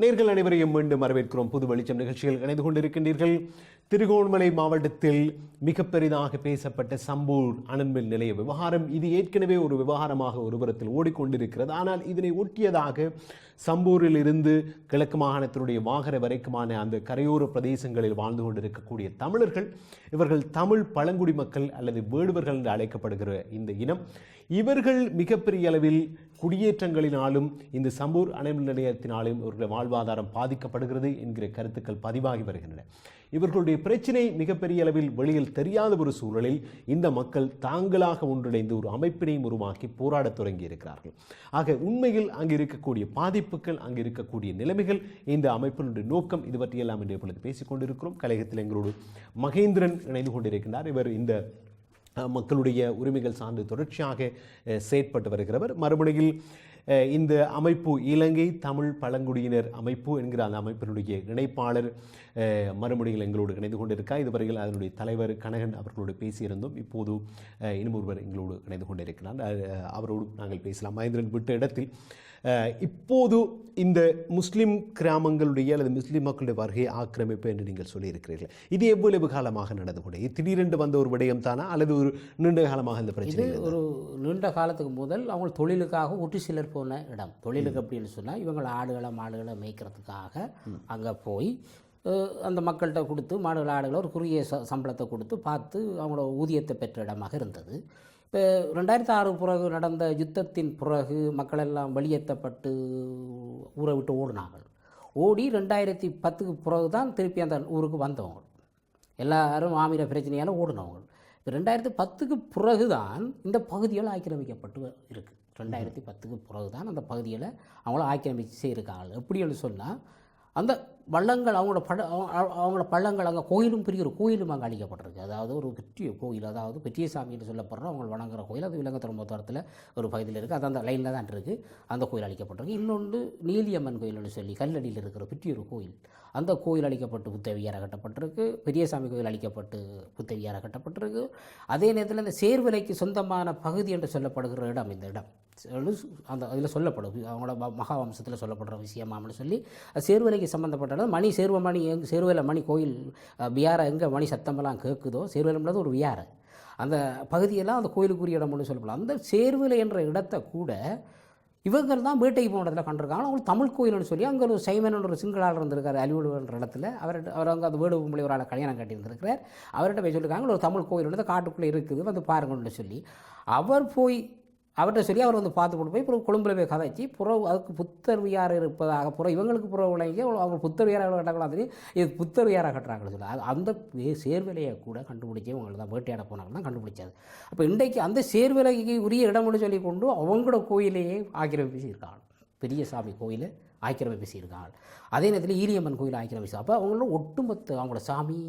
நேர்கள் அனைவரையும் மீண்டும் வரவேற்கிறோம். புது வெளிச்சம் நிகழ்ச்சியில் இணைந்து கொண்டிருக்கின்றீர்கள். திருகோணமலை மாவட்டத்தில் மிக பெரிதாக பேசப்பட்ட சம்பூர் அனன்மில் நிலைய விவகாரம். இது ஏற்கனவே ஒரு விவகாரமாக ஒருபுறத்தில் ஓடிக்கொண்டிருக்கிறது. ஆனால் இதனை ஒட்டியதாக சம்பூரில் இருந்து கிழக்கு மாகாணத்தினுடைய வாகர வரைக்குமான அந்த கரையோர பிரதேசங்களில் வாழ்ந்து கொண்டிருக்கக்கூடிய தமிழர்கள் இவர்கள் தமிழ் பழங்குடி மக்கள் அல்லது வேடுவர்கள் என்று அழைக்கப்படுகிற இந்த இனம் இவர்கள் மிகப்பெரிய அளவில் குடியேற்றங்களினாலும் இந்த சம்பூர் அணைமின் நிலையத்தினாலும் இவர்களுடைய வாழ்வாதாரம் பாதிக்கப்படுகிறது என்கிற கருத்துக்கள் பதிவாகி வருகின்றன. இவர்களுடைய பிரச்சினை மிகப்பெரிய அளவில் வெளியில் தெரியாத ஒரு சூழலில் இந்த மக்கள் தாங்களாக ஒன்றிணைந்து ஒரு அமைப்பினையும் உருவாக்கி போராடத் தொடங்கி இருக்கிறார்கள் ஆக உண்மையில் அங்கு இருக்கக்கூடிய பாதிப்புகள் அங்கு இருக்கக்கூடிய நிலைமைகள் இந்த அமைப்பினுடைய நோக்கம் இது பற்றியெல்லாம் இன்று பொழுது பேசிக் கொண்டிருக்கிறோம் கழகத்தில் எங்களோடு மகேந்திரன் இணைந்து கொண்டிருக்கின்றார். இவர் இந்த மக்களுடைய உரிமைகள் சார்ந்து தொடர்ச்சியாக செயற்பட்டு வருகிறவர். மறுமுனையில் இந்த அமைப்பு இலங்கை தமிழ் பழங்குடியினர் அமைப்பு என்கிற அந்த அமைப்பினுடைய இணைப்பாளர் அஹ், எங்களோடு இணைந்து கொண்டிருக்கார் இதுவரையில் அதனுடைய தலைவர் கனகன் அவர்களோடு பேசியிருந்தோம். இப்போது இன்னும் ஒருவர் எங்களோடு இணைந்து கொண்டிருக்கிறார். அவரோடு நாங்கள் பேசலாம். மகேந்திரன் விட்ட இடத்தில் இப்போது இந்த முஸ்லீம் கிராமங்களுடைய அல்லது முஸ்லீம் மக்களுடைய வருகை ஆக்கிரமிப்பு என்று நீங்கள் சொல்லியிருக்கிறீர்கள். இது எவ்வளவு காலமாக நடந்து கொண்டு இது திடீரென்று வந்த ஒரு விடயம் தானா? அல்லது ஒரு நீண்ட காலமாக இந்த பிரச்சனை ஒரு நீண்ட காலத்துக்கு முதல் அவங்க தொழிலுக்காக ஒட்டு சிலர் போன இடம். தொழிலுக்கு அப்படின்னு சொன்னால் இவங்களை ஆடுகளை மாடுகளை மேய்க்கிறதுக்காக அங்கே போய் அந்த மக்கள்கிட்ட கொடுத்து மாடுகள் ஆடுகளை ஒரு குறுகிய ச சம்பளத்தை கொடுத்து பார்த்து அவங்களோட ஊதியத்தை பெற்ற இடமாக இருந்தது. இப்போ ரெண்டாயிரத்தி ஆறு பிறகு நடந்த யுத்தத்தின் பிறகு மக்கள் எல்லாம் வெளியேற்றப்பட்டு ஊரை விட்டு ஓடினார்கள். ஓடி ரெண்டாயிரத்தி பத்துக்கு பிறகு தான் திருப்பி அந்த ஊருக்கு வந்தவங்க. எல்லாரும் ஆமிர பிரச்சனையால் ஓடினவங்க. ரெண்டாயிரத்தி பத்துக்கு பிறகு தான் இந்த பகுதிகள் ஆக்கிரமிக்கப்பட்டு இருக்குது ரெண்டாயிரத்தி பத்துக்கு பிறகு தான் அந்த பகுதியில் அவங்கள ஆக்கிரமிச்சு இருக்காங்க. எப்படின்னு சொன்னால் அந்த வள்ளங்கள் அவங்களோட பட அவங்களோட பள்ளங்கள் அங்கே கோயிலும் பெரிய ஒரு கோயிலும் அங்கே அழிக்கப்பட்டிருக்கு. அதாவது ஒரு பெரிய கோயில். அதாவது பெரியசாமி என்று சொல்லப்படுற அவங்க வணங்குற கோயில். அது விலங்கு துறைமுகத்தில் ஒரு பகுதியில் இருக்குது அது அந்த லைனில் தான் இருக்குது அந்த கோயில் அழிக்கப்பட்டிருக்கு. இன்னொன்று நீலியம்மன் கோயில்னு சொல்லி கல்லடியில் இருக்கிற பெரிய ஒரு கோயில். அந்த கோயில் அழிக்கப்பட்டு புத்தவியார் கட்டப்பட்டிருக்கு. பெரியசாமி கோயில் அழிக்கப்பட்டு புத்தவியார் கட்டப்பட்டிருக்கு. அதே நேரத்தில் இந்த சேர்விலைக்கு சொந்தமான பகுதி என்று சொல்லப்படுகிற இடம் இந்த இடம். அந்த அதில் சொல்லப்படும். அவங்களோட ம- மகாவம்சத்தில் சொல்லப்படுற விஷயமாம்னு சொல்லி சேர்வலைக்கு சம்மந்தப்பட்ட இடம். மணி சேர்வமணி எங்க சேர்வலை மணி கோயில் வியாரை எங்கே மணி சத்தமெல்லாம் கேட்குதோ சேர்வலம்ன்றது ஒரு வியார. அந்த பகுதியெல்லாம் அந்த கோயிலுக்குரிய இடம்னு சொல்லப்படலாம். அந்த சேர்வலை என்ற இடத்தை கூட இவங்கள் தான் வேட்டைக்கு போனதில் கண்டிருக்காங்க. அவங்களுக்கு தமிழ் கோயில்னு சொல்லி அங்கே ஒரு சைமன் ஒரு சிங்களால் இருந்திருக்கார் அலிவடுன்ற இடத்துல. அவர் அவர் அங்கே அந்த வேடு பொம்பளை ஒரு ஆளை கல்யாணம் கட்டியிருந்திருக்கிறார் அவர்கிட்ட போய் சொல்லியிருக்காங்க ஒரு தமிழ் கோயில் வந்து காட்டுக்குள்ளே இருக்குது வந்து பாருங்கன்னு சொல்லி. அவர் போய் அவர்கிட்ட சொல்லி அவர் வந்து பார்த்து கொண்டு போய் அப்புறம் கொழும்புல போய் கதைச்சி புற அதுக்கு புத்தர் வியார் இருப்பதாக புற இவங்களுக்கு புற விளங்கி அவங்க புத்தர் வியார கட்டக்கூடாது தெரியும்? இது புத்தர் வியார கட்டுறாங்கன்னு சொல்லி. அது அந்த சேர்விலையை கூட கண்டுபிடிச்சி இவங்க தான் வேட்டையாட போனாங்க தான் கண்டுபிடிச்சது. அப்போ இன்றைக்கு அந்த சேர்விலைக்கு உரிய இடம்னு சொல்லி கொண்டு அவங்களோட கோயிலையே ஆக்கிரமிப்பு இருக்காங்க பெரிய சாமி கோயிலை ஆக்கிரமிப்பு செய்திருக்காங்க அதே நேரத்தில் ஈரியம்மன் கோயில் ஆக்கிரமிப்பு அப்போ அவங்களோட ஒட்டுமொத்த அவங்களோட சாமி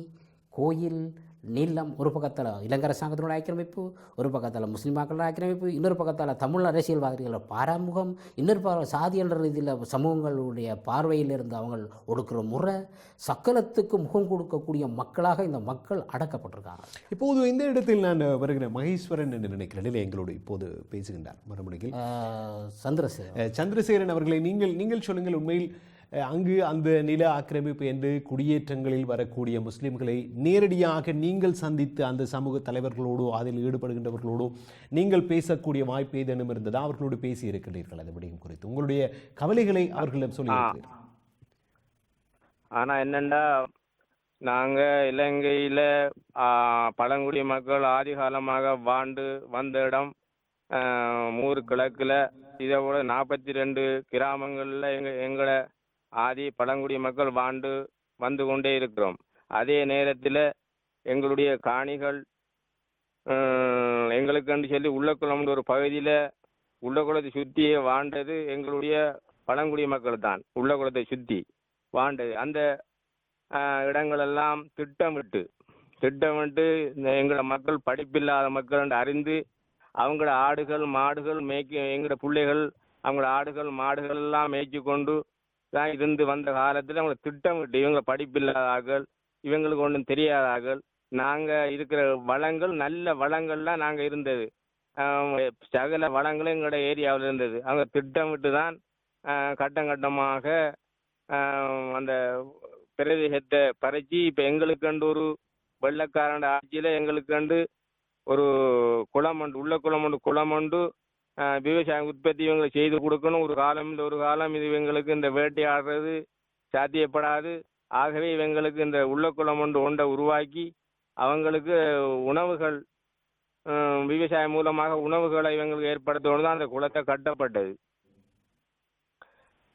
கோயில் நீளம் ஒரு பக்கத்தில் இளங்கரசாங்கத்தினோட ஆக்கிரமிப்பு ஒரு பக்கத்தில் முஸ்லீம் மக்களோட ஆக்கிரமிப்பு இன்னொரு பக்கத்தில் தமிழ் அரசியல்வாதிகளோட பாராமுகம் இன்னொரு பார்வை சாதியன்ற ரீதியில் சமூகங்களுடைய பார்வையில் இருந்து அவங்க ஒடுக்குற முறை சக்கலத்துக்கு முகம் கொடுக்கக்கூடிய மக்களாக இந்த மக்கள் அடக்கப்பட்டிருக்காங்க. இப்போது இந்த இடத்தில் நான் வருகிற மகேஸ்வரன் என்று நினைக்கிறேன் எங்களோடு இப்போது பேசுகின்றார். மறுமுனையில் ஆஹ் சந்திரசேகர் அஹ், சந்திரசேகரன் அவர்களை நீங்கள் நீங்கள் சொல்லுங்கள் உண்மையில் அங்கு அந்த நில ஆக்கிரமிப்பு என்று குடியேற்றங்களில் வரக்கூடிய முஸ்லிம்களை நேரடியாக நீங்கள் சந்தித்து அந்த சமூக தலைவர்களோடோ அதில் ஈடுபடுகின்றவர்களோடோ நீங்கள் பேசக்கூடிய வாய்ப்பு ஏதேனும் இருந்ததா? அவர்களோடு பேசி இருக்கிறீர்கள் அது விடயம் குறித்து. உங்களுடைய கவலைகளை அவர்களிடம் சொல்லி இருக்கிறீர்கள் ஆனா என்னண்டா நாங்க இலங்கையில பழங்குடி மக்கள் ஆதி காலமாக வாழ்ந்து வந்த இடம் மூர் கிழக்குல இதை விட நாற்பத்தி ரெண்டு கிராமங்கள்ல எங்க எங்களை ஆதி பழங்குடி மக்கள் வாழ்ந்து வந்து கொண்டே இருக்கிறோம். அதே நேரத்தில் எங்களுடைய காணிகள் எங்களுக்குன்னு சொல்லி உள்ளக்குளம்னு ஒரு பகுதியில் உள்ளக்குளத்தை சுற்றியே வாண்டது எங்களுடைய பழங்குடி மக்கள் தான் உள்ளக்குளத்தை சுற்றி வாண்டது அந்த இடங்களெல்லாம் திட்டமிட்டு திட்டமிட்டு இந்த எங்களோட மக்கள் படிப்பில்லாத மக்கள் என்று அறிந்து அவங்களோட ஆடுகள் மாடுகள் மேய்க்க எங்களோட பிள்ளைகள் அவங்களோட ஆடுகள் மாடுகள் எல்லாம் மேய்ச்சி கொண்டு தான் இருந்து வந்த காலத்தில் அவங்களை திட்டமிட்டு இவங்க படிப்பில்லாதார்கள் இவங்களுக்கு ஒன்றும் தெரியாதார்கள் நாங்கள் இருக்கிற வளங்கள் நல்ல வளங்கள்லாம் நாங்கள் இருந்தது. சகல வளங்களும் எங்களோட ஏரியாவில் இருந்தது. அங்கே திட்டமிட்டு தான் கட்டம் கட்டமாக அந்த பிரதேசத்தை பறிச்சு இப்போ எங்களுக்கண்டு ஒரு வெள்ளக்காரண்ட ஆட்சியில் எங்களுக்கண்டு ஒரு குளம் உண்டு உள்ள குளம் உண்டு குளம் உண்டு விவசாய உற்பத்தி இவங்களை செய்து கொடுக்கணும். ஒரு காலம் இந்த ஒரு காலம் இது இவங்களுக்கு இந்த வேட்டையாடுறது சாத்தியப்படாது. ஆகவே இவங்களுக்கு இந்த உள்ள குளம் ஒன்று ஒன்றை உருவாக்கி அவங்களுக்கு உணவுகள் விவசாயம் மூலமாக உணவுகளை இவங்களுக்கு ஏற்படுத்தணும். தான் அந்த குளத்தை கட்டப்பட்டது.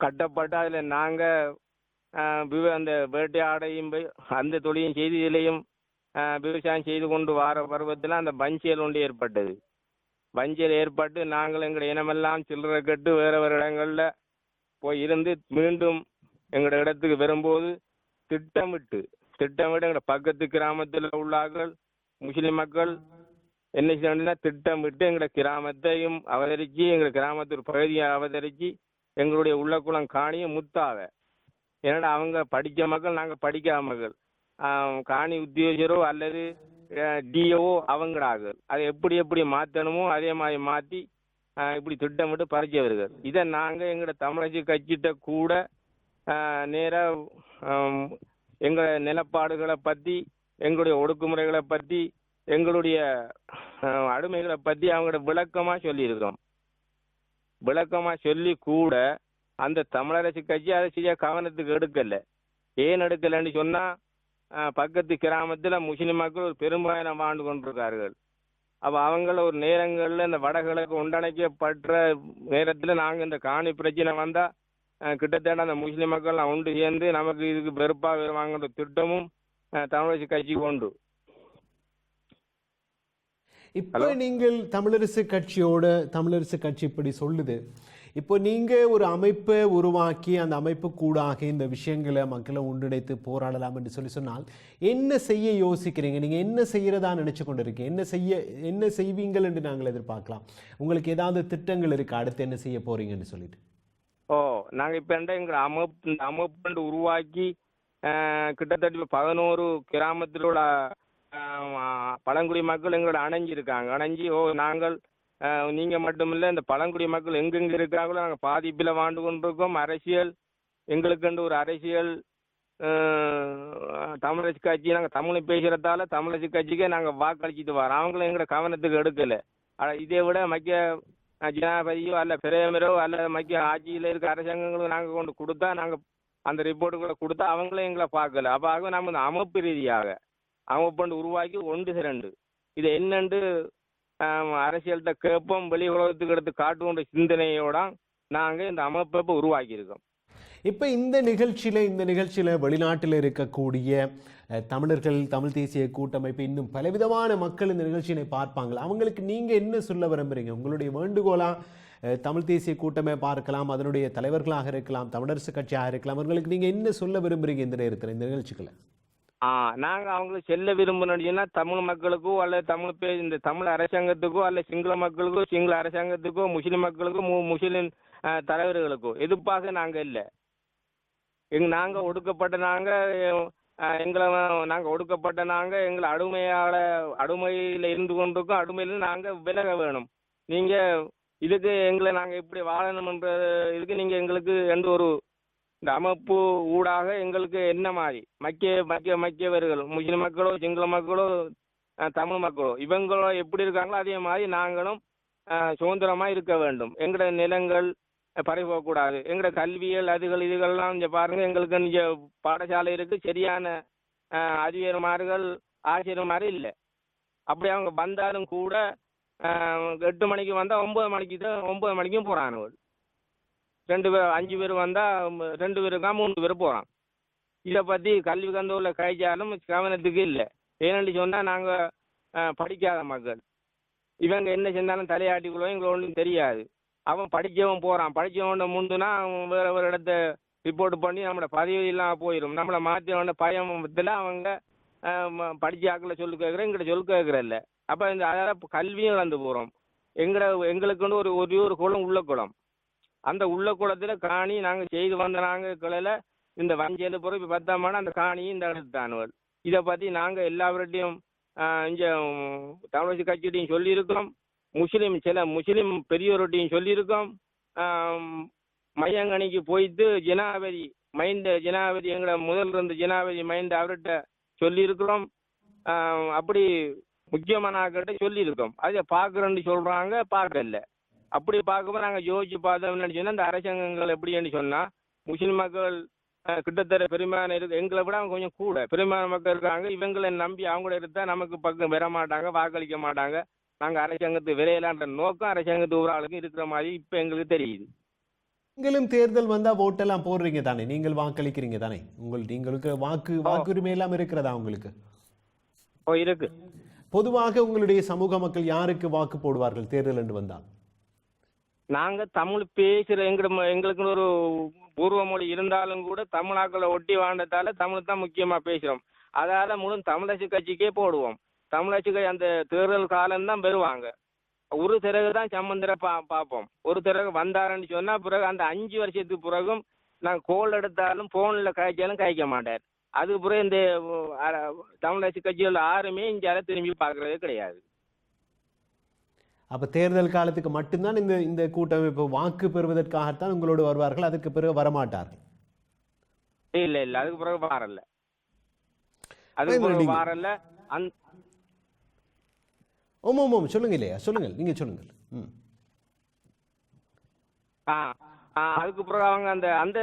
கட்டப்பட்டு அதில் நாங்கள் விவ அந்த வேட்டையாடையும் போய் அந்த தொழிலையும் செய்து இதிலையும் விவசாயம் செய்து கொண்டு வார பருவத்தில் அந்த பஞ்சியல் ஒன்று ஏற்பட்டது. வஞ்சல் ஏற்பட்டு நாங்கள் எங்கள் இனமெல்லாம் சில்லறை கட்டு வேறு வேறு இடங்களில் போய் இருந்து மீண்டும் எங்களோட இடத்துக்கு வரும்போது திட்டமிட்டு திட்டமிட்டு எங்களோட பக்கத்து கிராமத்தில் உள்ளார்கள் முஸ்லிம் மக்கள் என்ன செய்யணும்னா திட்டமிட்டு எங்களோட கிராமத்தையும் அவதரித்து எங்கள் கிராமத்து பகுதியை அவதரித்து எங்களுடைய உள்ளக்குளம் காணியும் முத்தாவ. ஏன்னா அவங்க படித்த மக்கள் நாங்கள் படிக்காத மக்கள். காணி உத்தியோகரோ அல்லது டிஓ அவங்களாக. அதை எப்படி எப்படி மாற்றணுமோ அதே மாதிரி மாற்றி இப்படி திட்டமிட்டு பறிச்சவர்கள் இதை நாங்கள் எங்களோட தமிழக கட்சிகிட்ட கூட நேராக எங்கள் நிலப்பாடுகளை பற்றி எங்களுடைய ஒடுக்குமுறைகளை பற்றி எங்களுடைய அடிமைகளை பற்றி அவங்களோட விளக்கமாக சொல்லியிருக்கோம் விளக்கமாக சொல்லி கூட அந்த தமிழரசு கட்சி அதை சரியாக கவனத்துக்கு எடுக்கல. ஏன் எடுக்கலைன்னு சொன்னால் பக்கத்து கிராமத்தில் முஸ்லிம் மக்கள் ஒரு பெரும்பாலான வாழ்ந்து கொண்டிருக்கார்கள் அப்போ அவங்கள ஒரு நேரங்களில் இந்த வடகிழக்கு ஒன்றிணைக்கப்பட்ட நேரத்தில் நாங்கள் இந்த காணி பிரச்சனை வந்தால் கிட்டத்தட்ட அந்த முஸ்லிம் மக்கள்லாம் ஒன்று சேர்ந்து நமக்கு இதுக்கு வெறுப்பாக வருவாங்கன்ற திட்டமும் தமிழரசு கட்சிக்கு உண்டு. இப்போ நீங்கள் தமிழரசு கட்சியோட தமிழரசு கட்சி இப்படி சொல்லுது. இப்போ நீங்கள் ஒரு அமைப்பை உருவாக்கி அந்த அமைப்பு கூடாக இந்த விஷயங்களை மக்களை ஒன்றிணைத்து போராடலாம் என்று சொல்லி சொன்னால் என்ன செய்ய யோசிக்கிறீங்க? நீங்கள் என்ன செய்கிறதா நினச்சி கொண்டு இருக்கீங்க என்ன செய்ய என்ன செய்வீங்கள் என்று நாங்கள் எதிர்பார்க்கலாம். உங்களுக்கு ஏதாவது திட்டங்கள் இருக்குது அடுத்து என்ன செய்ய போகிறீங்கன்னு சொல்லிட்டு. ஓ நாங்கள் இப்போ என்ன எங்கள் அமைப்பு இந்த அமைப்பு உருவாக்கி கிட்டத்தட்ட இப்போ பதினோரு கிராமத்தில் உள்ள பழங்குடி மக்கள் எங்களோட அணைஞ்சிருக்காங்க. அணைஞ்சி ஓ நாங்கள் நீங்கள் நீங்க மட்டுமில்லை இந்த பழங்குடி மக்கள் எங்கெங்க இருக்காங்களோ நாங்கள் பாதிப்பில் வாழ்ந்து கொண்டிருக்கோம். அரசியல் எங்களுக்குண்டு ஒரு அரசியல் அஹ், தமிழரசு கட்சி நாங்கள் தமிழை பேசுகிறதால தமிழரசு கட்சிக்கே நாங்கள் வாக்களிச்சுட்டு வரோம். அவங்களும் எங்களை கவனத்துக்கு எடுக்கலை. இதை விட மக்கிய ஜனாபதியோ ஜனாதிபதியோ அல்ல பிரேமரோ அல்ல மக்கிய ஆட்சியில் இருக்க அரசாங்கங்களும் நாங்கள் கொண்டு கொடுத்தா நாங்கள் அந்த ரிப்போர்ட்டுகளை கொடுத்தா அவங்களும் எங்களை பார்க்கல. அப்போ ஆக நம்ம இந்த அமைப்பு ரீதியாக அமைப்பு உருவாக்கி ஒன்று திரண்டு. இது என்னென்று அரசியல்கிட்ட கேட்போம் வெளி உலகத்துக்கு எடுத்து காட்டுவோன்ற சிந்தனையோட நாங்கள் இந்த அமைப்பை இப்போ உருவாக்கியிருக்கோம். இப்போ இந்த நிகழ்ச்சியில் இந்த நிகழ்ச்சியில் வெளிநாட்டில் இருக்கக்கூடிய தமிழர்கள் தமிழ் தேசிய கூட்டமைப்பு இன்னும் பலவிதமான மக்கள் இந்த நிகழ்ச்சியினை பார்ப்பாங்களா அவங்களுக்கு நீங்கள் என்ன சொல்ல விரும்புகிறீங்க உங்களுடைய வேண்டுகோளாக தமிழ் தேசிய கூட்டமே பார்க்கலாம் அதனுடைய தலைவர்களாக இருக்கலாம் தமிழரசு கட்சியாக இருக்கலாம் அவர்களுக்கு நீங்கள் என்ன சொல்ல விரும்புகிறீங்க இந்த நேரத்தில் இந்த நிகழ்ச்சிகளை ஆ நாங்கள் அவங்களுக்கு செல்ல விரும்பணும்னா தமிழ் மக்களுக்கோ அல்லது தமிழ் பே இந்த தமிழ் அரசாங்கத்துக்கோ அல்ல சிங்கள மக்களுக்கோ சிங்கள அரசாங்கத்துக்கோ முஸ்லிம் மக்களுக்கோ மு முஸ்லிம் அஹ், தலைவர்களுக்கோ. எதிர்ப்பாக நாங்கள் இல்லை. எங்க நாங்கள் ஒடுக்கப்பட்ட நாங்கள் எங்களை நாங்கள் ஒடுக்கப்பட்ட நாங்கள் எங்களை அடிமையால அடிமையில் இருந்து கொண்டிருக்கோம். அடிமையில் நாங்கள் விலக வேணும். நீங்கள் இதுக்கு எங்களை நாங்கள் இப்படி வாழணும்ன்ற இதுக்கு நீங்கள் எங்களுக்கு எந்த ஒரு இந்த அமைப்பு ஊடாக எங்களுக்கு என்ன மாதிரி? மக்கிய மக்கிய மக்கியவர்கள் முஸ்லிம் மக்களோ சிங்கள மக்களோ தமிழ் மக்களோ இவங்களோ எப்படி இருக்காங்களோ அதே மாதிரி நாங்களும் சுதந்திரமாக இருக்க வேண்டும். எங்களோட நிலங்கள் பறை போகக்கூடாது எங்களோட கல்வியல் அதுகள் இதுகள்லாம் இங்கே பாருங்கள் எங்களுக்கு இங்கே பாடசாலை இருக்குது சரியான அஹ், அதிபர்மார்கள் இல்லை. அப்படி அவங்க வந்தாலும் கூட எட்டு மணிக்கு வந்தால் ஒம்பது மணிக்கு தான் ஒம்பது மணிக்கும் போகிறானுவள் ரெண்டு பேர் அஞ்சு பேர் வந்தால் ரெண்டு பேருக்கா மூணு பேர் போகிறான் இதை பற்றி கல்வி கந்தூரில் கழிச்சாலும் கவனத்துக்கு இல்லை. ஏன்னு சொன்னால் நாங்கள் படிக்காத மக்கள். இவங்க என்ன செஞ்சாலும் தலையாட்டிக்குள்ளோ எங்களுக்கு ஒன்றும் தெரியாது. அவன் படித்தவன் போகிறான் படித்தவன் முந்துனா அவன் வேறு ஒரு இடத்த ரிப்போர்ட் பண்ணி நம்மளோட பதவி இல்லாமல் போயிடும் நம்மளை மாற்றினவன பயத்தில் அவங்க படித்த ஆக்களை சொல்லு கேட்குறேன் எங்கிட்ட சொல்லு கேட்குறதில்ல. அப்போ இந்த அதால் கல்வியும் இழந்து போகிறோம் எங்களை எங்களுக்குன்னு ஒரு ஒரே ஒரு குளம் உள்ள குளம். அந்த உள்ள குளத்தில் காணி நாங்கள் செய்து வந்த நாங்கள் கிளையில இந்த வஞ்சல் பிறகு இப்போ பத்தாமான அந்த காணியும் இந்த எடுத்தானுவல் இதை பற்றி நாங்கள் எல்லாவர்கிட்டையும் இங்கே தமிழக கட்சிகிட்டையும் சொல்லியிருக்கோம் முஸ்லீம் சில முஸ்லீம் பெரியோர்கிட்டையும் சொல்லியிருக்கோம் மையங்கணிக்கு போயிட்டு ஜனாபதி மைந்த ஜனாபதி எங்களை முதல் இருந்த ஜனாபதி மைந்த அவர்கிட்ட சொல்லியிருக்கிறோம். அப்படி முக்கியமான ஆக்கிட்ட சொல்லியிருக்கோம் அதை பார்க்குறேன்னு சொல்கிறாங்க பார்க்கல. அப்படி பார்க்கும்போது நாங்கள் யோசிச்சு பார்த்தோம்னு சொன்னால் இந்த அரசாங்கங்கள் எப்படின்னு சொன்னால் முஸ்லீம் மக்கள் கிட்டத்தட்ட பெரும்பாலான இருக்கு எங்களை விட அவங்க கொஞ்சம் கூட. பெரும்பாலான மக்கள் இருக்காங்க. இவங்களை நம்பி அவங்கள இருந்தால் நமக்கு பக்கம் வர மாட்டாங்க வாக்களிக்க மாட்டாங்க. நாங்கள் அரசாங்கத்து விரையலான்ற நோக்கம் அரசாங்கத்து ஒரு ஆளுக்கு இருக்கிற மாதிரி இப்போ எங்களுக்கு தெரியுது. நீங்களும் தேர்தல் வந்தா ஓட்டெல்லாம் போடுறீங்க தானே? நீங்கள் வாக்களிக்கிறீங்க தானே? உங்கள் நீங்களுக்கு வாக்கு வாக்குரிமை எல்லாம் இருக்கிறதா உங்களுக்கு? ஓ இருக்கு. பொதுவாக உங்களுடைய சமூக மக்கள் யாருக்கு வாக்கு போடுவார்கள் தேர்தல் என்று வந்தால்? நாங்கள் தமிழ் பேசுகிற எங்கிட்ட எங்களுக்கு ஒரு பூர்வ மொழி இருந்தாலும் கூட தமிழாக்களை ஒட்டி வாழ்ந்ததால தமிழ் தான் முக்கியமாக பேசுகிறோம் அதால முழு தமிழரசு கட்சிக்கே போடுவோம். தமிழரசு கட்சி அந்த தேர்தல் காலம் தான் பெறுவாங்க ஒரு தடவை தான் சம்பந்தரை பா பார்ப்போம் ஒரு திறகு வந்தாருன்னு சொன்னால் பிறகு அந்த அஞ்சு வருஷத்துக்கு பிறகும் நாங்கள் கோல் எடுத்தாலும் ஃபோனில் காய்ச்சாலும் காய்க்க மாட்டார். அதுக்கு பிறகு இந்த தமிழரசு கட்சிகள் யாருமே இங்கே திரும்பி பார்க்கறதே கிடையாது. அப்ப தேர்தல் காலத்துக்கு மட்டும்தான் இந்த இந்த கூட்டமைப்பு வாக்கு பெறுவதற்காகத்தான் உங்களோடு வருவார்கள் அதுக்கு பிறகு வரமாட்டார்கள். இல்ல இல்ல அதுக்கு பிறகு வாரல்ல. அதுக்கு பிறகு வாரல்ல அந் ஓம் ஓம் ஓம் சொல்லுங்க இல்லையா? சொல்லுங்கள் நீங்க ஆ, அதுக்கு பிறகு அவங்க அந்த அந்த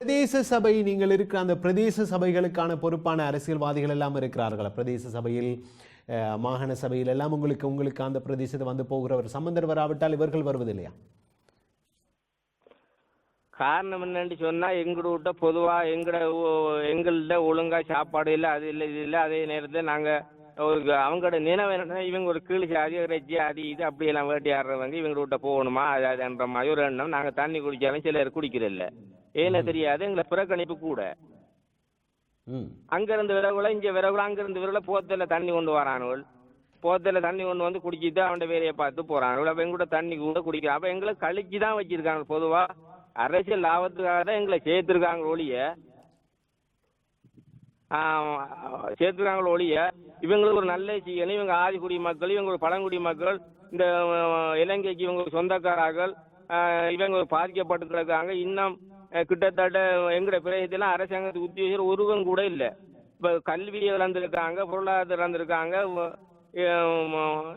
பிரதேச சபை நீங்கள் இருக்கிற அந்த பிரதேச சபைகளுக்கான பொறுப்பான அரசியல்வாதிகள் எல்லாம் இருக்கிறார்களா? பிரதேச சபையில் மாகாண சபையில் எல்லாம் உங்களுக்கு உங்களுக்கு அந்த பிரதேசத்தை வந்து போகிறவர் சம்பந்தர் வராவிட்டால் இவர்கள் வருவதில்லையா? காரணம் என்னன்னு சொன்னா எங்கட விட்ட பொதுவா எங்கட ஊ- எங்கள்ட்ட ஒழுங்கா சாப்பாடு இல்லை அது இல்லை இது இல்லை. அதே நேரத்தில் நாங்க ஒரு அவங்களோட நினைவு என்னன்னா இவங்க ஒரு கீழ் சாதி இறைச்சி அது இது அப்படியெல்லாம் வேட்டையாடுறவங்க இவங்க விட்ட போகணுமா? அது அதுன்ற மாதிரி ஒரு எண்ணம். நாங்க தண்ணி குடிச்சாலும் சிலர் குடிக்கிறதில்ல. ஏன்னா தெரியாது. எங்களை புறக்கணிப்பு கூட. ம். அங்கிருந்து விரவுல இங்க விரவுல அங்கிருந்து விரவுல போத்தல தண்ணி கொண்டு வரானுகள் போத்தல தண்ணி கொண்டு வந்து குடிச்சிட்டு அவன் வேலையை பார்த்து போறானுகள் அப்ப எங்கூட தண்ணி கூட குடிக்கிறான் அப்ப எங்களை கழிச்சு தான் வச்சிருக்காங்க பொதுவா. அரசியல் லாபத்துக்காக தான் எங்களை சேர்த்திருக்காங்க ஒழிய. ஆஹ், ஒழிய. இவங்களுக்கு ஒரு நல்ல செய்யணும் இவங்க ஆதிக்குடி மக்கள் இவங்க ஒரு பழங்குடி மக்கள் இந்த இலங்கைக்கு இவங்க சொந்தக்காரர்கள் இவங்க பாதிக்கப்பட்டு கிடக்காங்க. இன்னும் கிட்டத்தட்ட எங்கட பிரதேசத்தில் அரசாங்கத்து உத்தியோகர் ஒருவன் கூட இல்லை. இப்போ கல்வி இழந்திருக்காங்க பொருளாதாரம் இழந்திருக்காங்க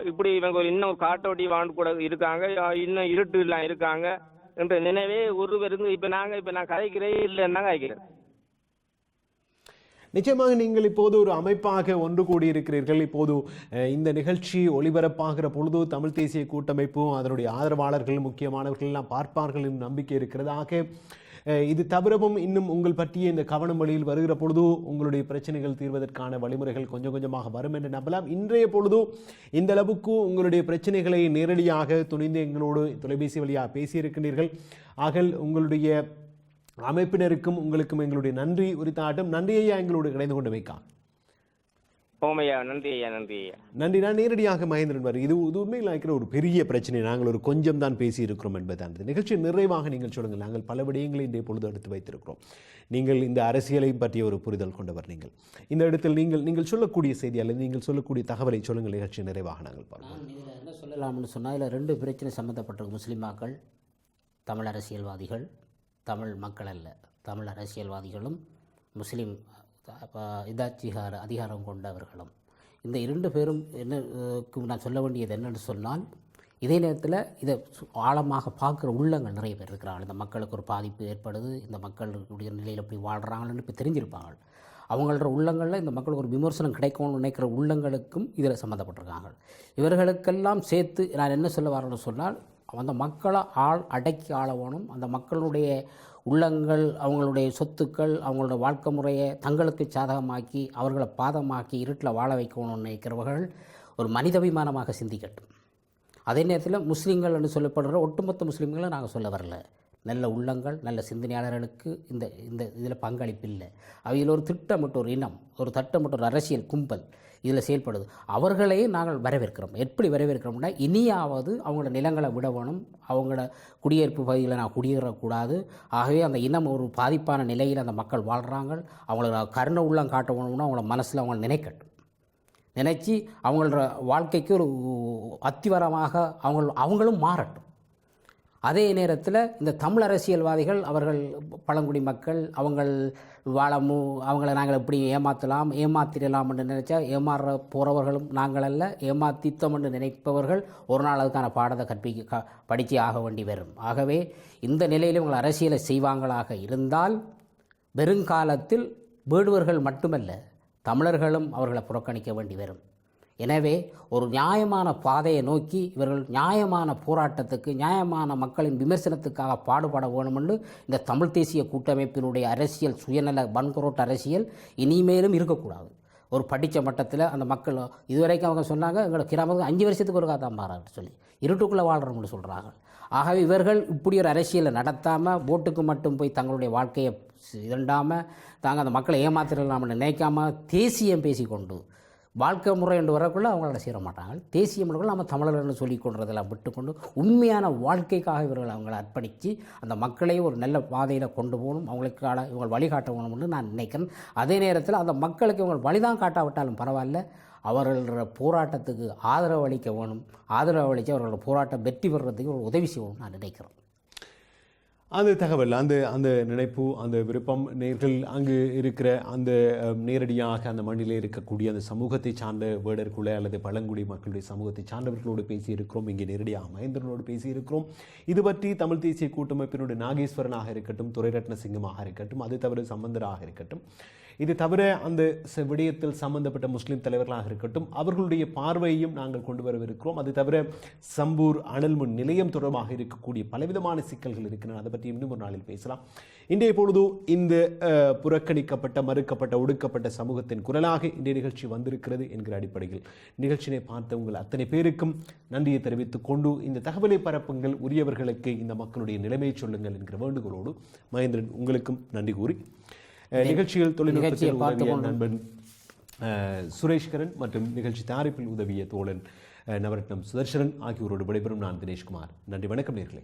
இப்படி இவங்க ஒரு இன்னும் ஒரு காட்டோட்டி வாண்டு கூட இருக்காங்க இன்னும் இருட்டு எல்லாம் இருக்காங்க என்ற நினைவே ஒருவருக்கு இப்போ நாங்கள் இப்போ நான் கதைக்கிறே இல்லைன்னா கதைக்கிறேன் நிச்சயமாக நீங்கள் இப்போது ஒரு அமைப்பாக ஒன்று கூடியிருக்கிறீர்கள். இப்போது இந்த நிகழ்ச்சி ஒளிபரப்பாகிற பொழுது தமிழ் தேசிய கூட்டமைப்பும் அதனுடைய ஆதரவாளர்கள் முக்கியமானவர்கள் எல்லாம் பார்ப்பார்கள் என்ற நம்பிக்கை இருக்கிறதாக இது தவிரவும் இன்னும் உங்கள் பற்றிய இந்த கவனம் வழியில் வருகிற பொழுது உங்களுடைய பிரச்சனைகள் தீர்வதற்கான வழிமுறைகள் கொஞ்சம் கொஞ்சமாக வரும் என்று நம்பலாம். இன்றைய பொழுது இந்த அளவுக்கு உங்களுடைய பிரச்சனைகளை நேரடியாக துணிந்து எங்களோடு தொலைபேசி வழியாக பேசியிருக்கின்றீர்கள். ஆகல் உங்களுடைய அமைப்பினருக்கும் உங்களுக்கும் எங்களுடைய நன்றி உரித்தாட்டம். நன்றியை எங்களோடு இணைந்து கொண்டமைக்கா ஓமையா நன்றி ஐயா நன்றி ஐயா. நன்றி நான் நேரடியாக மகேந்திரன் வரை இது இது உண்மையில் இருக்கிற ஒரு பெரிய பிரச்சனை. நாங்கள் ஒரு கொஞ்சம் தான் பேசி இருக்கிறோம் என்பதுதான். இந்த நிகழ்ச்சி நிறைவாக நீங்கள் சொல்லுங்கள். நாங்கள் பல விடயங்களை இன்றைய பொழுது எடுத்து வைத்திருக்கிறோம். நீங்கள் இந்த அரசியலை பற்றிய ஒரு புரிதல் கொண்டவர் நீங்கள். இந்த இடத்தில் நீங்கள் நீங்கள் சொல்லக்கூடிய செய்தி அல்லது நீங்கள் சொல்லக்கூடிய தகவலை சொல்லுங்கள். நிகழ்ச்சி நிறைவாக நாங்கள் பார்ப்போம். என்ன சொல்லலாம்னு சொன்னால் இதில் ரெண்டு பிரச்சனை சம்மந்தப்பட்டிருக்கு முஸ்லீமாக்கள் தமிழ் அரசியல்வாதிகள் தமிழ் மக்கள் அல்ல தமிழ் அரசியல்வாதிகளும் முஸ்லீம் இதாச்சிகார அதிகாரம் கொண்டவர்களும். இந்த இரண்டு பேரும் என்ன நான் சொல்ல வேண்டியது என்னென்னு சொன்னால் இதே நேரத்தில் இதை சு- ஆழமாக பார்க்குற உள்ளங்கள் நிறைய பேர் இருக்கிறாங்க இந்த மக்களுக்கு ஒரு பாதிப்பு ஏற்படுது இந்த மக்களுடைய நிலையில் எப்படி வாழ்கிறாங்கன்னு இப்போ தெரிஞ்சிருப்பாங்க அவங்களோட உள்ளங்களில் இந்த மக்களுக்கு ஒரு விமர்சனம் கிடைக்கும்னு நினைக்கிற உள்ளங்களுக்கும் இதில் சம்மந்தப்பட்டிருக்காங்க இவர்களுக்கெல்லாம் சேர்த்து நான் என்ன சொல்ல வரேன்னு சொன்னால் அந்த மக்களை ஆள் அடக்கி ஆளவனும் அந்த மக்களுடைய உள்ளங்கள் அவங்களுடைய சொத்துக்கள் அவங்களோட வாழ்க்கை முறையை தங்களுக்கு சாதகமாக்கி அவர்களை பாதமாக்கி இருட்டில் வாழ வைக்கணும்னு நினைக்கிறவர்கள் ஒரு மனிதாபிமானமாக சிந்திக்கட்டும். அதே நேரத்தில் முஸ்லீம்கள் என்று சொல்லப்படுற ஒட்டுமொத்த முஸ்லீம்களை நாங்கள் சொல்ல வரல. நல்ல உள்ளங்கள் நல்ல சிந்தனையாளர்களுக்கு இந்த இந்த இதில் பங்களிப்பு இல்லை. அவையில் ஒரு திட்டமிட்ட ஒரு இனம் ஒரு திட்டமிட்ட ஒரு அரசியல் கும்பல் இதில் செயல்படுது அவர்களையே நாங்கள் வரவேற்கிறோம் எப்படி வரவேற்கிறோம்னா இனியாவது அவங்களோட நிலங்களை விட வேணும் அவங்களோட குடியிருப்பு பகுதியில் நான் குடியேறக்கூடாது ஆகவே அந்த இனம் ஒரு பாதிப்பான நிலையில் அந்த மக்கள் வாழ்கிறாங்க அவங்களோட கருணை உள்ளம் காட்ட வேணும்னா அவங்கள மனசில் அவங்க நினைக்கட்டும் நினச்சி அவங்களோட வாழ்க்கைக்கு ஒரு அத்திவரமாக அவங்க அவங்களும் மாறட்டும் அதே நேரத்தில் இந்த தமிழ் அரசியல்வாதிகள் அவர்கள் பழங்குடி மக்கள் அவங்கள் வாழமு அவங்கள நாங்கள் எப்படி ஏமாற்றலாம் ஏமாத்திடலாம் என்று நினைச்சா ஏமாற போகிறவர்களும் நாங்கள் அல்ல ஏமாத்தித்தோம் என்று நினைப்பவர்கள் ஒரு நாள் அதுக்கான பாடத்தை கற்பிக்க க படித்து ஆக வேண்டி வரும். ஆகவே இந்த நிலையில் இவங்கள் அரசியலை செய்வாங்களாக இருந்தால் வெறுங்காலத்தில் வேடுவர்கள் மட்டுமல்ல தமிழர்களும் அவர்களை புறக்கணிக்க வேண்டி வரும். எனவே ஒரு நியாயமான பாதையை நோக்கி இவர்கள் நியாயமான போராட்டத்துக்கு நியாயமான மக்களின் விமர்சனத்துக்காக பாடுபட வேணுமென்று இந்த தமிழ் தேசிய கூட்டமைப்பினுடைய அரசியல் சுயநல வன்கொரோட்ட அரசியல் இனிமேலும் இருக்கக்கூடாது. ஒரு படித்த மட்டத்தில் அந்த மக்கள் இதுவரைக்கும் அவங்க சொன்னாங்க எங்களை கிராமத்துக்கு அஞ்சு வருஷத்துக்கு ஒரு தான் மாறான்னு சொல்லி இருட்டுக்குள்ளே வாழ்கிறோம்னு சொல்கிறாங்க ஆகவே இவர்கள் இப்படி ஒரு அரசியலை நடத்தாமல் ஓட்டுக்கு மட்டும் போய் தங்களுடைய வாழ்க்கையை இரண்டாமல் தாங்க அந்த மக்களை ஏமாத்திடலாம்னு நினைக்காம தேசியம் பேசிக்கொண்டு வாழ்க்கை முறை என்று வரக்குள்ள அவங்கள சேர மாட்டாங்க. தேசிய மொழிகள் நம்ம தமிழர்கள்னு சொல்லி கொண்டதெல்லாம் விட்டுக்கொண்டு உண்மையான வாழ்க்கைக்காக இவர்கள் அவங்களை அர்ப்பணித்து அந்த மக்களை ஒரு நல்ல பாதையில் கொண்டு போகணும். அவங்களுக்கான இவங்க வழிகாட்ட வேணும்னு நான் நினைக்கிறேன். அதே நேரத்தில் அந்த மக்களுக்கு இவங்க வழிதான் காட்டாவிட்டாலும் பரவாயில்ல. அவர்களோட போராட்டத்துக்கு ஆதரவு அளிக்க வேணும். ஆதரவு அளித்து அவர்களோட போராட்டம் வெற்றி பெறுறதுக்கு ஒரு உதவி செய்யணும்னு நான் நினைக்கிறேன். அந்த தகவல் அந்த அந்த நினைப்பு அந்த விருப்பம் நேர்கள் அங்கு இருக்கிற அந்த நேரடியாக அந்த மண்ணிலே இருக்கக்கூடிய அந்த சமூகத்தை சார்ந்த வேடர்குல அல்லது பழங்குடி மக்களுடைய சமூகத்தை சார்ந்தவர்களோடு பேசியிருக்கிறோம். இங்கே நேரடியாக மகேந்திரனோடு பேசியிருக்கிறோம். இது பற்றி தமிழ் தேசிய கூட்டமைப்பினுடைய நாகேஸ்வரனாக இருக்கட்டும் துரைரத்ன சிங்கமாக இருக்கட்டும் அது தவிர சம்பந்தராக இருக்கட்டும் இது தவிர அந்த விடயத்தில் சம்பந்தப்பட்ட முஸ்லீம் தலைவர்களாக இருக்கட்டும் அவர்களுடைய பார்வையையும் நாங்கள் கொண்டு வரவிருக்கிறோம். அது தவிர சம்பூர் அனல்முன் நிலையம் தொடர்பாக இருக்கக்கூடிய பலவிதமான சிக்கல்கள் இருக்கின்றன. அதை பற்றி இன்னும் ஒரு நாளில் பேசலாம். இன்றைய பொழுது இந்த புறக்கணிக்கப்பட்ட மறுக்கப்பட்ட ஒடுக்கப்பட்ட சமூகத்தின் குரலாக இன்றைய நிகழ்ச்சி வந்திருக்கிறது என்கிற அடிப்படையில். நிகழ்ச்சியை பார்த்த உங்கள் அத்தனை பேருக்கும் நன்றியை தெரிவித்துக் கொண்டு இந்த தகவலை பரப்புங்கள். உரியவர்களுக்கு இந்த மக்களுடைய நிலைமையை சொல்லுங்கள் என்கிற வேண்டுகோளோடு மகேந்திரன் உங்களுக்கும் நன்றி கூறி அஹ், நிகழ்ச்சியில் தொழில்நுட்பத்தில் உதவிய நண்பன் அஹ், சுரேஷ்கரன் மற்றும் நிகழ்ச்சி தயாரிப்பில் உதவிய தோழன் அஹ், நவரத்னம் சுதர்சனன் ஆகியோரோடு விடைபெறும் நான் தினேஷ்குமார் நன்றி வணக்கம் நேர்களே.